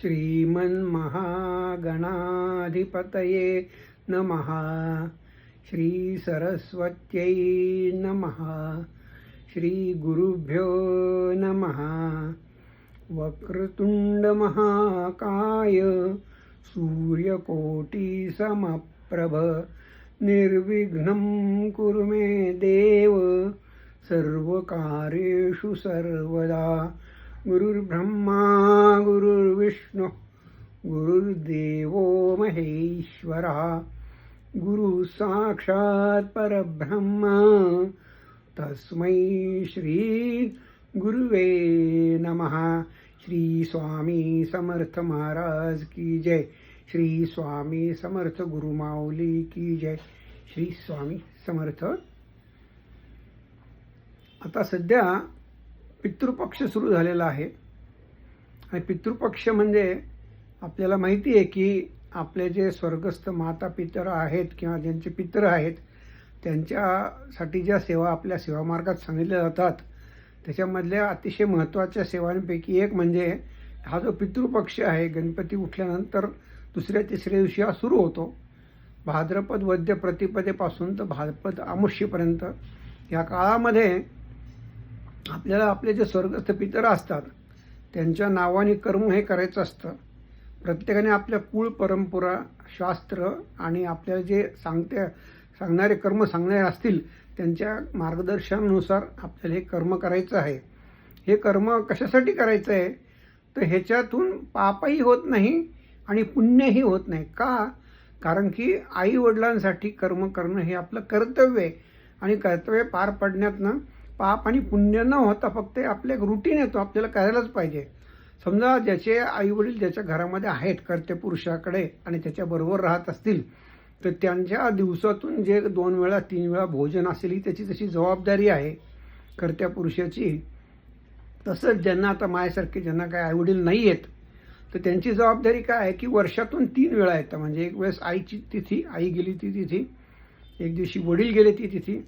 श्रीमन्महागणाधिपतये नमः। श्रीसरस्वत्यै नमः। श्रीगुरुभ्यो नमः। वक्रतुण्डमहाकाय सूर्यकोटिसमप्रभ। निर्विघ्नं कुरु मे देव। सर्वकार्येषु सर्वदा गुरुर्ब्रह्मा गुरुर्विष्णू गुरुर्देव महेश्वरा गुरु साक्षात् परब्रह्म तस्मै श्री गुरुवे नमः. श्री स्वामी समर्थ महाराज की जय. श्री स्वामी समर्थ गुरुमाऊली की जय. श्री स्वामी समर्थ. आता सध्या पितृपक्ष सुरू झालेला आहे. आणि पितृपक्ष म्हणजे आपल्याला माहिती आहे की आपले जे स्वर्गस्थ माता पितर आहेत किंवा ज्यांचे पितर आहेत त्यांच्यासाठी ज्या सेवा आपल्या सेवा मार्गात सांगितल्या जातात त्याच्यामधल्या अतिशय महत्त्वाच्या सेवांपैकी एक म्हणजे हा जो पितृपक्ष आहे गणपती उठल्यानंतर दुसऱ्या तिसऱ्या दिवशी हा सुरू होतो. भाद्रपद वद्य प्रतिपदेपासून तर भाद्रपद आमुष्यपर्यंत या काळामध्ये आपल्याला आपले जे स्वर्गस्थ पितर असतात त्यांच्या नावाने कर्म हे करायचं असतं. प्रत्येकाने आपल्या कुळ परंपरा शास्त्र आणि आपल्याला जे सांगते सांगणारे कर्म सांगणारे असतील त्यांच्या मार्गदर्शनानुसार आपल्याला हे कर्म करायचं आहे. हे कर्म कशासाठी करायचं आहे? तर ह्याच्यातून पापही होत नाही आणि पुण्यही होत नाही. का? कारण की आई वडिलांसाठी कर्म करणं हे आपलं कर्तव्य आहे. आणि कर्तव्य पार पडण्यातनं पाप आणि पुण्य न होता फक्त आपलं एक रुटीन येतो आपल्याला करायलाच पाहिजे. समजा ज्याचे आई वडील ज्याच्या घरामध्ये आहेत कर्त्य पुरुषाकडे आणि त्याच्याबरोबर राहत असतील तर त्यांच्या दिवसातून जे दोन वेळा तीन वेळा भोजन असेल ही त्याची तशी जबाबदारी आहे. कर्त्या पुरुषाची तसंच ज्यांना आता मायासारखे ज्यांना काय आईवडील नाही आहेत तर त्यांची जबाबदारी काय आहे की वर्षातून तीन वेळा येतं. म्हणजे एक वेळेस आईची तिथी आई गेली ती तिथी एक दिवशी वडील गेले ती तिथी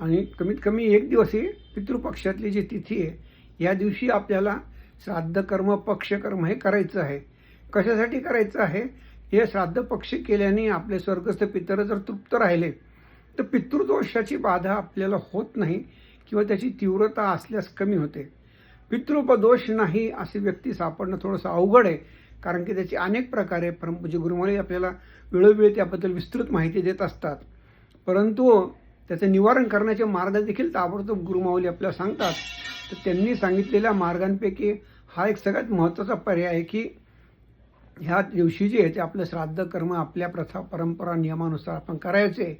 आणि कमीत कमी एक दिवस ही पितृपक्षातली जी तिथी आहे या दिवशी आपल्याला श्राद्ध कर्म पक्षकर्म हे करायचं आहे. कशासाठी करायचं आहे? हे श्राद्ध पक्ष केल्याने आपले स्वर्गस्थ पितर जर तृप्त राहिले तर पितृदोषाची बाधा आपल्याला होत नाही किंवा त्याची तीव्रता असल्यास कमी होते. पितृपदोष नाही अशी व्यक्ती सापडणं थोडंसं अवघड आहे कारण की त्याची अनेक प्रकारे म्हणजे गुरुमाळी आपल्याला वेळोवेळी त्याबद्दल विस्तृत माहिती देत असतात. परंतु त्याचं निवारण करण्याचे मार्ग देखील ताबडतोब गुरुमाऊली आपल्याला सांगतात. तर त्यांनी सांगितलेल्या मार्गांपैकी हा एक सगळ्यात महत्त्वाचा पर्याय आहे की ह्या दिवशी जे आहे ते आपलं श्राद्ध कर्म आपल्या प्रथा परंपरा नियमानुसार आपण करायचे.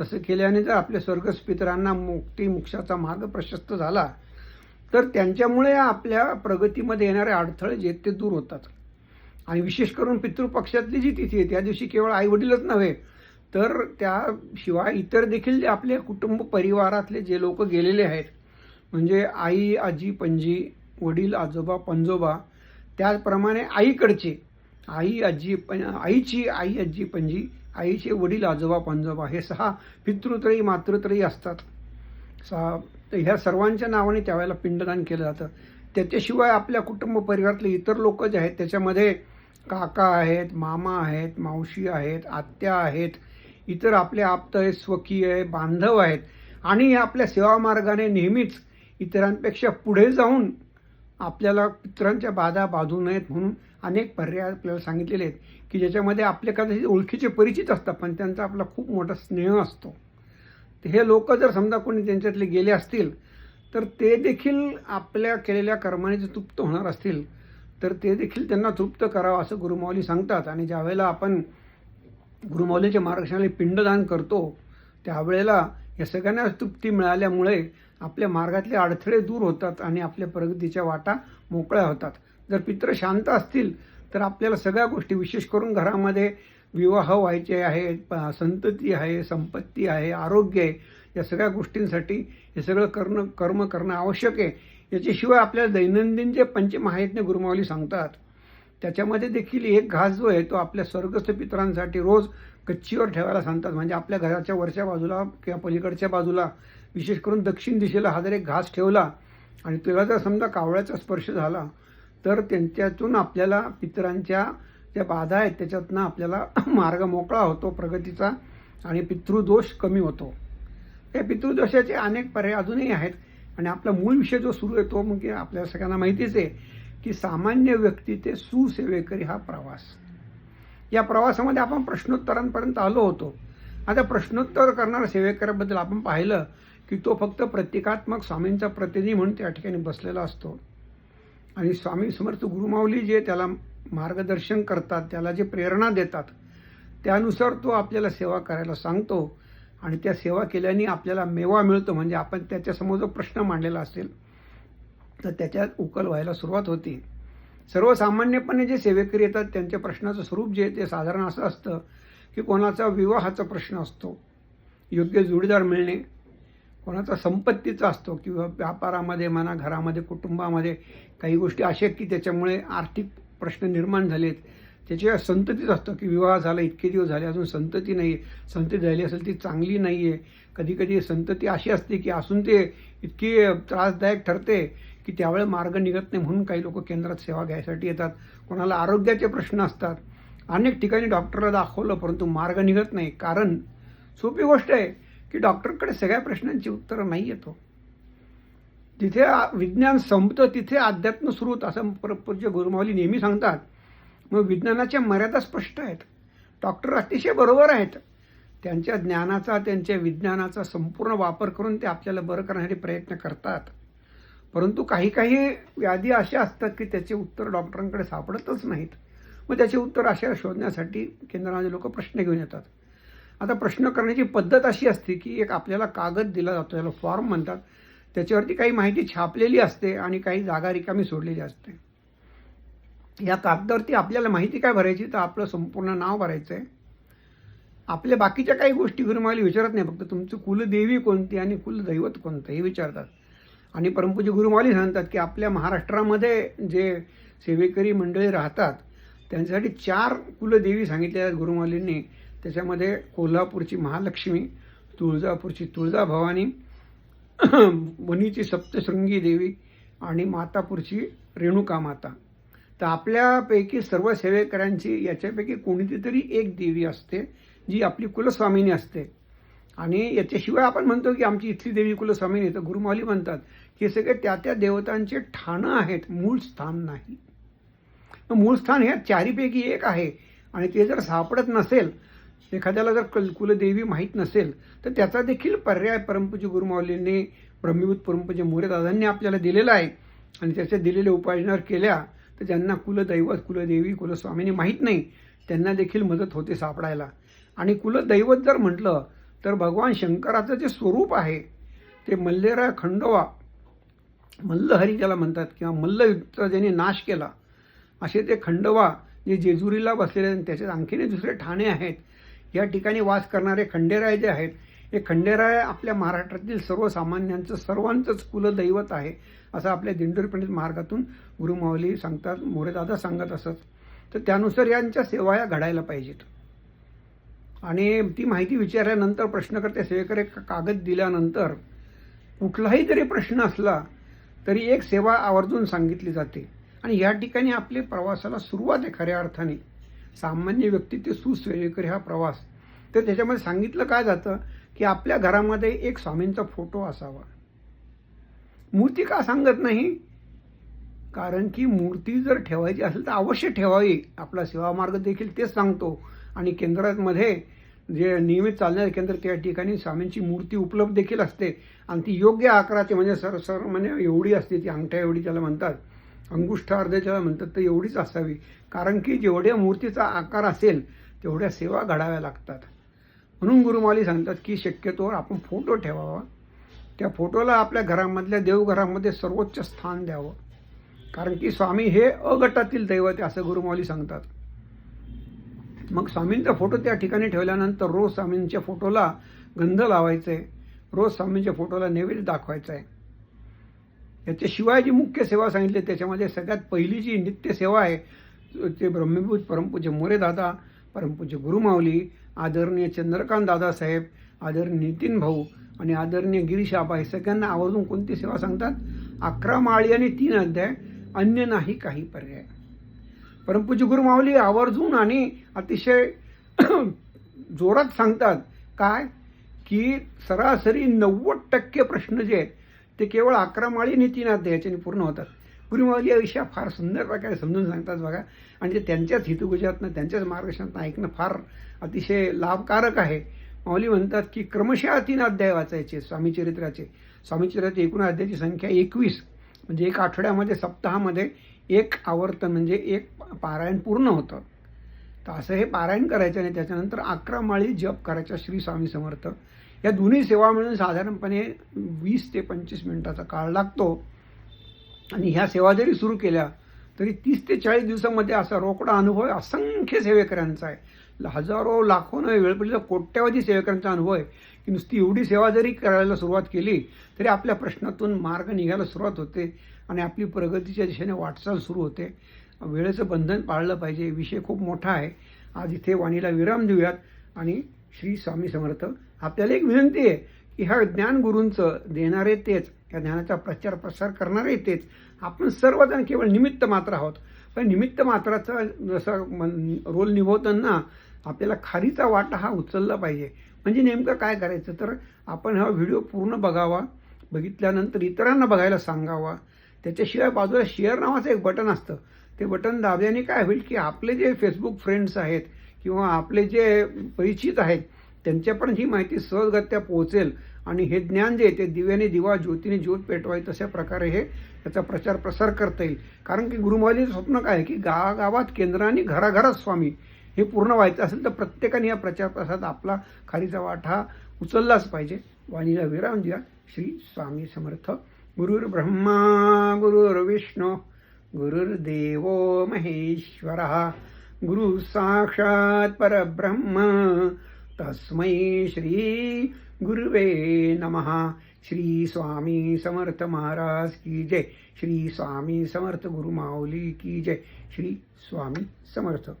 तसं केल्याने जर आपल्या स्वर्गस्थ पितरांना मुक्ती मोक्षाचा मार्ग प्रशस्त झाला तर त्यांच्यामुळे आपल्या प्रगतीमध्ये येणारे अडथळे जे ते दूर होतात. आणि विशेष करून पितृपक्षातली जी तिथी आहे त्या दिवशी केवळ आईवडीलच नव्हे तर त्याशिवाय इतर देखील जे आपले कुटुंब परिवारातले जे लोक गेलेले आहेत म्हणजे आई आजी पणजी वडील आजोबा पंजोबा त्याचप्रमाणे आईकडचे आई आजी पण आईची आई आजी पणजी आईचे वडील आजोबा पंजोबा हे सहा पितृत्रयी मातृत्रयी असतात. सहा तर ह्या सर्वांच्या नावाने त्यावेळेला पिंडदान केलं जातं. त्याच्याशिवाय आपल्या कुटुंब परिवारातले इतर लोक जे आहेत त्याच्यामध्ये काका आहेत मामा आहेत मावशी आहेत आत्या आहेत इतर आपले आप्त आहेत स्वकीय आहे बांधव आहेत. आणि आपल्या सेवामार्गाने नेहमीच इतरांपेक्षा पुढे जाऊन आपल्याला इतरांच्या बाधा बाधू नयेत म्हणून अनेक पर्याय आपल्याला सांगितलेले आहेत की ज्याच्यामध्ये आपले कदाचित ओळखीचे परिचित असतात पण त्यांचा आपला खूप मोठा स्नेह असतो. हे लोक जर समजा कोणी त्यांच्यातले गेले असतील तर ते देखील आपल्या केलेल्या कर्माने जर तृप्त होणार असतील तर ते देखील त्यांना तृप्त करावं असं गुरुमाऊली सांगतात. आणि ज्यावेळेला आपण गुरुमौलीच्या मार्गदर्शनाने पिंडदान करतो त्यावेळेला या सगळ्यांना तृप्ती मिळाल्यामुळे आपल्या मार्गातले अडथळे दूर होतात आणि आपल्या प्रगतीच्या वाटा मोकळ्या होतात. जर पित्र शांत असतील तर आपल्याला सगळ्या गोष्टी विशेष करून घरामध्ये विवाह व्हायचे आहे संतती आहे संपत्ती आहे आरोग्य आहे या सगळ्या गोष्टींसाठी हे सगळं करणं कर्म करणं आवश्यक आहे. याच्याशिवाय आपल्याला दैनंदिन जे पंचमहायज्ञ गुरुमावली सांगतात त्याच्यामध्ये देखील एक घास जो आहे तो आपल्या स्वर्गस्थ पितरांसाठी रोज कच्चीवर ठेवायला सांगतात. म्हणजे आपल्या घराच्या वरच्या बाजूला किंवा पलीकडच्या बाजूला विशेष करून दक्षिण दिशेला हा जर एक घास ठेवला आणि तुला जर समजा कावळ्याचा स्पर्श झाला तर त्यांच्यातून आपल्याला पितरांच्या ज्या बाधा आहेत त्याच्यातनं आपल्याला मार्ग मोकळा होतो प्रगतीचा आणि पितृदोष कमी होतो. या पितृदोषाचे अनेक पर्याय अजूनही आहेत. आणि आपला मूळ विषय जो सुरू आहे तो म्हणजे आपल्या सगळ्यांना माहितीच आहे की सामान्य व्यक्ती ते सुसेवेकरी हा प्रवास. या प्रवासामध्ये आपण प्रश्नोत्तरांपर्यंत आलो होतो. आता प्रश्नोत्तर करणाऱ्या सेवेकऱ्याबद्दल आपण पाहिलं की तो फक्त प्रतिकात्मक स्वामींचा प्रतिनिधी म्हणून त्या ठिकाणी बसलेला असतो. आणि स्वामी समर्थ गुरुमाऊली जे त्याला मार्गदर्शन करतात त्याला जे प्रेरणा देतात त्यानुसार तो आपल्याला सेवा करायला सांगतो. आणि त्या सेवा केल्याने आपल्याला मेवा मिळतो म्हणजे आपण त्याच्यासमोर जो प्रश्न मांडलेला असेल तर त्याच्यात उकल व्हायला सुरुवात होती. सर्वसामान्यपणे जे सेवेकरी येतात त्यांच्या प्रश्नाचं स्वरूप जे ते साधारण असं असतं की कोणाचा विवाहाचा प्रश्न असतो योग्य जोडीदार मिळणे कोणाचा संपत्तीचा असतो किंवा व्यापारामध्ये म्हणा घरामध्ये कुटुंबामध्ये काही गोष्टी अशा आहेत की त्याच्यामुळे आर्थिक प्रश्न निर्माण झालेत. त्याच्या संततीच असतं की विवाह झाला इतके दिवस झाले अजून संतती नाही आहे संतती झाली असेल ती चांगली नाही आहे कधी कधी संतती अशी असते की असून ते इतकी त्रासदायक ठरते की त्यावेळेस मार्ग निघत नाही म्हणून काही लोक केंद्रात सेवा घ्यायसाठी येतात. कोणाला आरोग्याचे प्रश्न असतात. अनेक ठिकाणी डॉक्टरला दाखवलं परंतु मार्ग निघत नाही. कारण सोपी गोष्ट आहे की डॉक्टरकडे सगळ्या प्रश्नांची उत्तरं नाही येतो हो. जिथे विज्ञान संपतं तिथे अध्यात्म सुरू होतं असं पर- गुरुमावली नेहमी सांगतात. मग विज्ञानाच्या मर्यादा स्पष्ट आहेत. डॉक्टर अतिशय बरोबर आहेत. त्यांच्या ज्ञानाचा त्यांच्या विज्ञानाचा संपूर्ण वापर करून ते आपल्याला बरं करण्यासाठी प्रयत्न करतात. परंतु काही काही व्याधी अशा असतात की त्याचे उत्तर डॉक्टरांकडे सापडतच नाहीत. मग त्याचे उत्तर अशा शोधण्यासाठी केंद्रामध्ये लोक प्रश्न घेऊन येतात. आता प्रश्न करण्याची पद्धत अशी असते की एक आपल्याला कागद दिला जातो त्याला फॉर्म म्हणतात. त्याच्यावरती काही माहिती छापलेली असते आणि काही जागा रिकामी सोडलेली असते. या कागदावरती आपल्याला माहिती काय भरायची तर आपलं संपूर्ण नाव भरायचं आहे. आपल्या बाकीच्या काही गोष्टी गुरुमाली विचारत नाही फक्त तुमचं कुलदेवी कोणती आणि कुलदैवत कोणतं हे विचारतात. आणि परमपूज्य गुरुमाली सांगतात की आपल्या महाराष्ट्रामध्ये जे सेवेकरी मंडळी राहतात त्यांच्यासाठी चार कुलदेवी सांगितल्या आहेत गुरुमालींनी त्याच्यामध्ये कोल्हापूरची महालक्ष्मी तुळजापूरची तुळजाभवानी वणीची सप्तशृंगी देवी आणि मातापूरची रेणुका माता. तर आपल्यापैकी सर्व सेवेकरांची याच्यापैकी कोणती तरी एक देवी असते जी आपली कुलस्वामिनी असते. आणि याच्याशिवाय आपण म्हणतो की आमची इथली देवी कुलस्वामिनी तर गुरुमाली म्हणतात की हे सगळे त्या त्या देवतांचे ठाणं आहेत मूळ स्थान नाही. मूळ स्थान ह्या चारीपैकी एक आहे. आणि ते जर सापडत नसेल एखाद्याला जर कुल कुलदेवी माहीत नसेल तर त्याचा देखील पर्याय परमपूज्य गुरुमाऊलींनी ब्रह्मीभूत परमपूज्य मोरेदादांनी आपल्याला दिलेला आहे. आणि त्याच्या दिलेल्या उपाययोजना केल्या तर ज्यांना कुलदैवत कुलदेवी कुलस्वामीने माहीत नाही त्यांना देखील मदत होते सापडायला. आणि कुलदैवत जर म्हटलं तर भगवान शंकराचं जे स्वरूप आहे ते मल्लेराय खंडोबा मल्लहरी ज्याला म्हणतात किंवा मल्लयुद्धचा ज्याने नाश केला असे ते खंडोबा जे जेजुरीला बसलेले आणि त्याच्यात आणखीने दुसरे ठाणे आहेत. या ठिकाणी वास करणारे खंडेराय जे आहेत हे खंडेराय आपल्या महाराष्ट्रातील सर्वसामान्यांचं सर्वांचंच कुलदैवत आहे असं आपल्या दिंडोरी पंडित मार्गातून गुरुमाऊली सांगतात मोरेदादा सांगत असत. तर त्यानुसार यांच्या सेवा या घडायला पाहिजेत. आणि ती माहिती विचारल्यानंतर प्रश्नकर्ते सेवेकडे का- कागद दिल्यानंतर कुठलाही जरी प्रश्न असला तरी एक सेवा आवर्जून सांगितली जाते. आणि या ठिकाणी आपले प्रवासाला सुरुवात आहे खऱ्या अर्थाने. सामान्य व्यक्ती ते सुसेवेकरी हा प्रवास. तर त्याच्यामध्ये सांगितलं काय जातं की आपल्या घरामध्ये एक स्वामींचा फोटो असावा. मूर्ती का सांगत नाही? कारण की मूर्ती जर ठेवायची असेल तर अवश्य ठेवावी. आपला सेवामार्ग देखील तेच सांगतो. आणि केंद्रामध्ये जे नियमित चालणारे केंद्र त्या ठिकाणी स्वामींची मूर्ती उपलब्ध देखील असते. आणि ती योग्य आकाराची म्हणजे सर सर म्हणजे एवढी असते ती अंगठ्या एवढी त्याला म्हणतात. अंगुष्ठ अर्धे ज्याला म्हणतात तर एवढीच असावी. कारण की जेवढ्या मूर्तीचा आकार असेल तेवढ्या सेवा घडाव्या लागतात. म्हणून गुरुमाली सांगतात की शक्यतोवर आपण फोटो ठेवावा. त्या फोटोला आपल्या घरामधल्या देवघरामध्ये सर्वोच्च स्थान द्यावं. कारण की स्वामी हे अगटातील दैवत आहे असं गुरुमाली सांगतात. मग स्वामींचा फोटो त्या ठिकाणी ठेवल्यानंतर रोज स्वामींच्या फोटोला गंध लावायचं. आहे रोज स्वामींच्या फोटोला नैवेद्य दाखवायचा. आहे याच्याशिवाय जी मुख्य सेवा सांगितली. त्याच्यामध्ये सगळ्यात पहिली जी नित्य सेवा आहे ते ब्रह्मभूत परमपूज्य मोरेदादा परमपूज्य गुरुमाऊली आदरणीय चंद्रकांत दादासाहेब आदरणीय नितीन भाऊ आणि आदरणीय गिरीश आबा हे सगळ्यांना आवर्जून कोणती सेवा सांगतात? अकरा माळी आणि तीन अध्याय अन्य नाही काही पर्याय. परमपूज्य गुरुमाऊली आवर्जून आणि अतिशय जोरात सांगतात काय? की सरासरी नव्वद टक्के प्रश्न जे आहेत ते केवळ अकरा माळी नीतीनाथ याच्याने पूर्ण होतात. गुरुमाऊली या विषया फार सुंदर प्रकारे समजून सांगतात बघा. आणि ते त्यांच्याच हितगुजातनं त्यांच्याच मार्गदर्शनातनं ऐकणं फार अतिशय लाभकारक आहे. माऊली म्हणतात की क्रमशः तीन अध्याय वाचायचे स्वामीचरित्राचे स्वामीचरित्राचे एकूण अध्यायाची संख्या एकवीस म्हणजे एक आठवड्यामध्ये सप्ताहामध्ये एक आवर्तन म्हणजे एक पारायण पूर्ण होतं. तर असं हे पारायण करायचं आणि त्याच्यानंतर अकरा माळी जप करायचा श्री स्वामी समर्थ. या दोन्ही सेवा मिळून साधारणपणे वीस ते पंचवीस मिनिटाचा काळ लागतो. आणि ह्या सेवा जरी सुरू केल्या तरी तीस ते चाळीस दिवसामध्ये असा रोकडा अनुभव आहे. असंख्य सेवेकऱ्यांचा आहे. हजारो लाखो नव्हे वेळपडलेल्या कोट्यावधी सेवेकऱ्यांचा अनुभव आहे. की नुसती एवढी सेवा जरी करायला सुरुवात केली तरी आपल्या प्रश्नातून मार्ग निघायला सुरुवात होते. आणि आपली प्रगतीच्या दिशेने वाटचाल सुरू होते. वेळेचं बंधन पाळलं पाहिजे. विषय खूप मोठा आहे. आज इथे वाणीला विराम देऊयात. आणि श्री स्वामी समर्थ आपल्याला एक विनंती आहे की ह्या ज्ञानगुरूंचं देणारे तेच या ज्ञानाचा प्रचार प्रसार करणारे तेच आपण सर्वजण केवळ निमित्त मात्र आहोत. पण निमित्त मात्राचा जसा मन- रोल निभवताना आपल्याला खारीचा वाटा हा उचलला पाहिजे. म्हणजे नेमकं काय करायचं? तर आपण हा व्हिडिओ पूर्ण बघावा. बघितल्यानंतर इतरांना बघायला सांगावा. त्याच्याशिवाय बाजूला शेअर नावाचं एक बटन असतं. ते बटन दाबल्याने काय होईल की आपले जे फेसबुक फ्रेंड्स आहेत किंवा आपले जे परिचित आहेत त्यांच्यापर्यंत ही माहिती सहजगत्या पोहोचेल आणि हे ज्ञान जे ते दिव्याने दिवा ज्योतीने ज्योत पेटवाय तशा प्रकारे हे त्याचा प्रचार प्रसार करता येईल. कारण की गुरुमालीचं स्वप्न काय आहे की गावागावात केंद्राने घराघरात स्वामी हे पूर्ण व्हायचं असेल तर प्रत्येकाने या प्रचार प्रसारात आपला खारीचा वाटा उचललाच पाहिजे. वाणीला विराम द्या. श्री स्वामी समर्थ. गुरुर्ब्रह्मा गुरुर्विष्णू गुरुर्देव महेश्वर। गुरु साक्षात परब्रह्म। तस्मै श्री गुरुवे नमः। श्री स्वामी समर्थ महाराज की जय। श्री स्वामी समर्थ गुरु माऊली की जय। श्री स्वामी समर्थ।